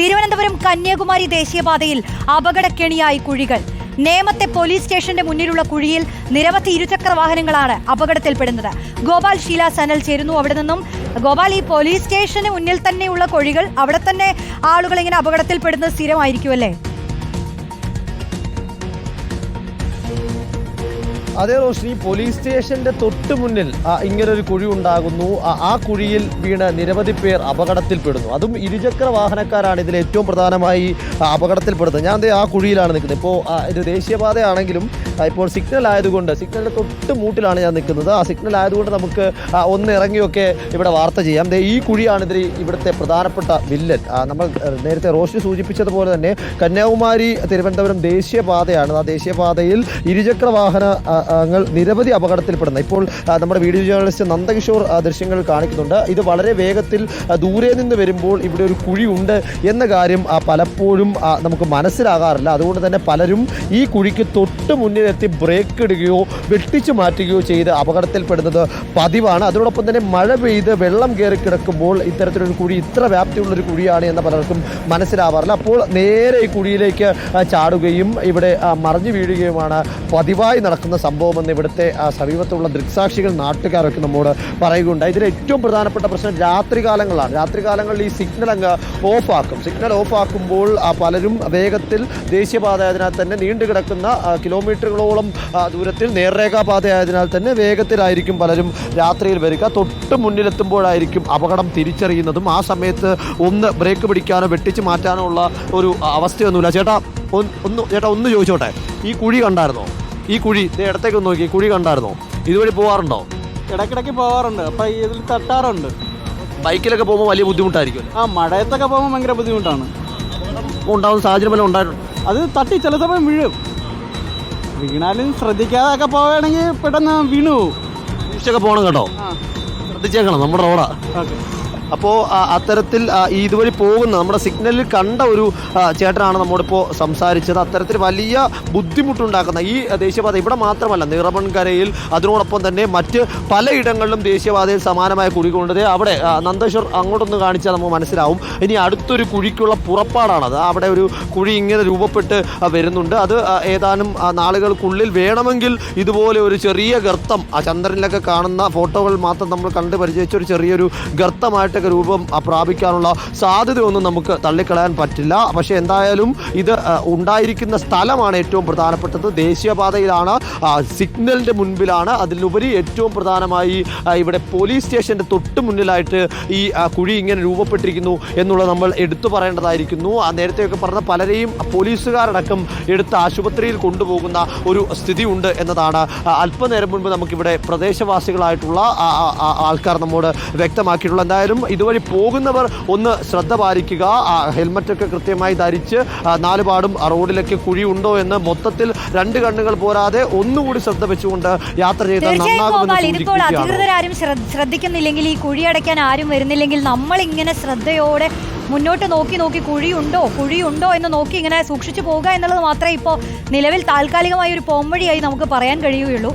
തിരുവനന്തപുരം കന്യാകുമാരി ദേശീയപാതയിൽ അപകടക്കെണിയായി കുഴികൾ. നേമത്തെ പോലീസ് സ്റ്റേഷന്റെ മുന്നിലുള്ള കുഴിയിൽ നിരവധി ഇരുചക്ര വാഹനങ്ങളാണ് അപകടത്തിൽപ്പെടുന്നത്. ഗോപാൽ ഷീല സനൽ ചേരുന്നു അവിടെ നിന്നും. ഗോപാൽ ഈ പോലീസ് സ്റ്റേഷന് മുന്നിൽ തന്നെയുള്ള കുഴികൾ അവിടെ തന്നെ ആളുകൾ ഇങ്ങനെ അപകടത്തിൽപ്പെടുന്നത് സ്ഥിരമായിരിക്കുമല്ലേ? അതേ റോഷിനി പോലീസ് സ്റ്റേഷന്റെ തൊട്ട് മുന്നിൽ ഇങ്ങനെ ഇങ്ങനൊരു കുഴി ഉണ്ടാകുന്നു. ആ- കുഴിയിൽ വീണ് നിരവധി പേർ അപകടത്തിൽപ്പെടുന്നു. അതും ഇരുചക്ര വാഹനക്കാരാണ് ഇതിൽ ഏറ്റവും പ്രധാനമായി അപകടത്തിൽപ്പെടുന്നത്. ഞാൻ ആ കുഴിയിലാണ് നിൽക്കുന്നത്. ഇപ്പോൾ ഇത് ദേശീയപാതയാണെങ്കിലും ഇപ്പോൾ സിഗ്നൽ ആയതുകൊണ്ട് സിഗ്നലിന്റെ തൊട്ട് മൂട്ടിലാണ് ഞാൻ നിൽക്കുന്നത്. ആ സിഗ്നൽ ആയതുകൊണ്ട് നമുക്ക് ഒന്ന് ഇറങ്ങിയൊക്കെ ഇവിടെ വാർത്ത ചെയ്യാം. ഈ കുഴിയാണ് ഇതിൽ ഇവിടുത്തെ പ്രധാനപ്പെട്ട വില്ലൻ. നമ്മൾ നേരത്തെ റോഷി സൂചിപ്പിച്ചതുപോലെ തന്നെ കന്യാകുമാരി തിരുവനന്തപുരം ദേശീയപാതയാണ്. ആ ദേശീയപാതയിൽ ഇരുചക്ര വാഹന ആ, നിരവധി അപകടത്തിൽപ്പെടുന്നത് ഇപ്പോൾ നമ്മുടെ വീഡിയോ ജേർണലിസ്റ്റ് നന്ദകിഷോർ ദൃശ്യങ്ങൾ കാണിക്കുന്നുണ്ട്. ഇത് വളരെ വേഗത്തിൽ ദൂരെ നിന്ന് വരുമ്പോൾ ഇവിടെ ഒരു കുഴി ഉണ്ട് എന്ന കാര്യം പലപ്പോഴും നമുക്ക് മനസ്സിലാകാറില്ല. അതുകൊണ്ട് തന്നെ പലരും ഈ കുഴിക്ക് തൊട്ട് മുന്നിലെത്തി ബ്രേക്ക് ഇടുകയോ വെട്ടിച്ചു മാറ്റുകയോ ചെയ്ത് അപകടത്തിൽപ്പെടുന്നത് പതിവാണ്. അതോടൊപ്പം തന്നെ മഴ പെയ്ത് വെള്ളം കയറി കിടക്കുമ്പോൾ ഇത്തരത്തിലൊരു കുഴി ഇത്ര വ്യാപ്തിയുള്ളൊരു കുഴിയാണ് എന്ന് പലർക്കും മനസ്സിലാവാറില്ല. അപ്പോൾ നേരെ ഈ കുഴിയിലേക്ക് ചാടുകയും ഇവിടെ മറിഞ്ഞു വീഴുകയുമാണ് പതിവായി നടക്കുന്ന സംഭവമെന്ന് ഇവിടുത്തെ സമീപത്തുള്ള ദൃക്സാക്ഷികൾ നാട്ടുകാരൊക്കെ നമ്മോട് പറയുകയുണ്ടായി. ഇതിൽ ഏറ്റവും പ്രധാനപ്പെട്ട പ്രശ്നം രാത്രികാലങ്ങളാണ്. രാത്രികാലങ്ങളിൽ ഈ സിഗ്നൽ അങ്ങ് ഓഫാക്കും. സിഗ്നൽ ഓഫാക്കുമ്പോൾ പലരും വേഗത്തിൽ ദേശീയപാത ആയതിനാൽ തന്നെ നീണ്ടു കിടക്കുന്ന കിലോമീറ്ററുകളോളം ദൂരത്തിൽ നേർരേഖാ പാതയായതിനാൽ തന്നെ വേഗത്തിലായിരിക്കും പലരും രാത്രിയിൽ വരിക. തൊട്ട് മുന്നിലെത്തുമ്പോഴായിരിക്കും അപകടം തിരിച്ചറിയുന്നതും. ആ സമയത്ത് ഒന്ന് ബ്രേക്ക് പിടിക്കാനോ വെട്ടിച്ച് മാറ്റാനോ ഉള്ള ഒരു അവസ്ഥയൊന്നുമില്ല. ചേട്ടാ ഒന്ന് ചേട്ടാ ഒന്ന് ചോദിച്ചോട്ടെ? ഈ കുഴി കണ്ടായിരുന്നോ? ഈ കുഴി ഇടത്തേക്ക് നോക്കി കുഴി കണ്ടായിരുന്നോ? ഇതുവഴി പോവാറുണ്ടോ? ഇടക്കിടക്ക് പോവാറുണ്ട്. അപ്പം ഇതിൽ തട്ടാറുണ്ട്. ബൈക്കിലൊക്കെ പോകുമ്പോൾ വലിയ ബുദ്ധിമുട്ടായിരിക്കും ആ മഴയത്തൊക്കെ പോകുമ്പോൾ ഭയങ്കര ബുദ്ധിമുട്ടാണ്. ഉണ്ടാവുന്ന സാഹചര്യം വല്ല ഉണ്ടായിട്ടുണ്ട്? അത് തട്ടി ചില സമയം വീഴും. വീണാലും ശ്രദ്ധിക്കാതെ ഒക്കെ പോവുകയാണെങ്കിൽ പെട്ടെന്ന് വീണു പോകും പോകണം കേട്ടോ. ശ്രദ്ധിച്ചേക്കണം നമ്മുടെ റോഡാ. ഓക്കെ. അപ്പോൾ അത്തരത്തിൽ ഇതുവഴി പോകുന്ന നമ്മുടെ സിഗ്നലിൽ കണ്ട ഒരു ചേട്ടനാണ് നമ്മോടിപ്പോൾ സംസാരിച്ചത്. അത്തരത്തിൽ വലിയ ബുദ്ധിമുട്ടുണ്ടാക്കുന്ന ഈ ദേശീയപാത ഇവിടെ മാത്രമല്ല നിറമൺകരയിൽ അതിനോടൊപ്പം തന്നെ മറ്റ് പലയിടങ്ങളിലും ദേശീയപാതയിൽ സമാനമായ കുഴികളുണ്ട്. അവിടെ നന്ദേശ്വർ അങ്ങോട്ടൊന്ന് കാണിച്ചാൽ നമുക്ക് മനസ്സിലാവും. ഇനി അടുത്തൊരു കുഴിക്കുള്ള പുറപ്പാടാണത്. അവിടെ ഒരു കുഴി ഇങ്ങനെ രൂപപ്പെട്ട് വരുന്നുണ്ട്. അത് ഏതാനും നാളുകൾക്കുള്ളിൽ വേണമെങ്കിൽ ഇതുപോലെ ഒരു ചെറിയ ഗർത്തം ആ ചന്ദ്രനിലൊക്കെ കാണുന്ന ഫോട്ടോകൾ മാത്രം നമ്മൾ കണ്ട് പരിചയിച്ച ഒരു ചെറിയൊരു ഗർത്തമായിട്ടൊക്കെ രൂപം പ്രാപിക്കാനുള്ള സാധ്യതയൊന്നും നമുക്ക് തള്ളിക്കളയാൻ പറ്റില്ല. പക്ഷേ എന്തായാലും ഇത് ഉണ്ടായിരിക്കുന്ന സ്ഥലമാണ് ഏറ്റവും പ്രധാനപ്പെട്ടത്. ദേശീയപാതയിലാണ് സിഗ്നലിന്റെ മുൻപിലാണ്. അതിലുപരി ഏറ്റവും പ്രധാനമായി ഇവിടെ പോലീസ് സ്റ്റേഷന്റെ തൊട്ട് മുന്നിലായിട്ട് ഈ കുഴി ഇങ്ങനെ രൂപപ്പെട്ടിരിക്കുന്നു എന്നുള്ളത് നമ്മൾ എടുത്തു പറയേണ്ടതായിരിക്കുന്നു. നേരത്തെയൊക്കെ പറഞ്ഞ പലരെയും പോലീസുകാരടക്കം എടുത്ത് ആശുപത്രിയിൽ കൊണ്ടുപോകുന്ന ഒരു സ്ഥിതി ഉണ്ട് എന്നതാണ് അല്പനേരം മുൻപ് നമുക്കിവിടെ പ്രദേശവാസികളായിട്ടുള്ള ആൾക്കാർ നമ്മോട് വ്യക്തമാക്കിയിട്ടുള്ള എന്തായാലും ഇതുവഴി പോകുന്നവർ ഒന്ന് ശ്രദ്ധ പാലിക്കുക. ഹെൽമറ്റൊക്കെ കൃത്യമായി ധരിച്ച് നാലുപാടും റോഡിലൊക്കെ കുഴിയുണ്ടോ എന്ന് മൊത്തത്തിൽ രണ്ട് കണ്ണുകൾ പോരാതെ ഒന്നുകൂടി ശ്രദ്ധ വെച്ചുകൊണ്ട് യാത്ര ചെയ്താൽ ഇതിപ്പോൾ അധികൃതരാരും ശ്രദ്ധിക്കുന്നില്ലെങ്കിൽ ഈ കുഴി അടയ്ക്കാൻ ആരും വരുന്നില്ലെങ്കിൽ നമ്മൾ ഇങ്ങനെ ശ്രദ്ധയോടെ മുന്നോട്ട് നോക്കി നോക്കി കുഴിയുണ്ടോ കുഴിയുണ്ടോ എന്ന് നോക്കി ഇങ്ങനെ സൂക്ഷിച്ചു പോകുക എന്നുള്ളത് മാത്രമേ ഇപ്പോൾ നിലവിൽ താൽക്കാലികമായ ഒരു പോംവഴിയായി നമുക്ക് പറയാൻ കഴിയുകയുള്ളൂ.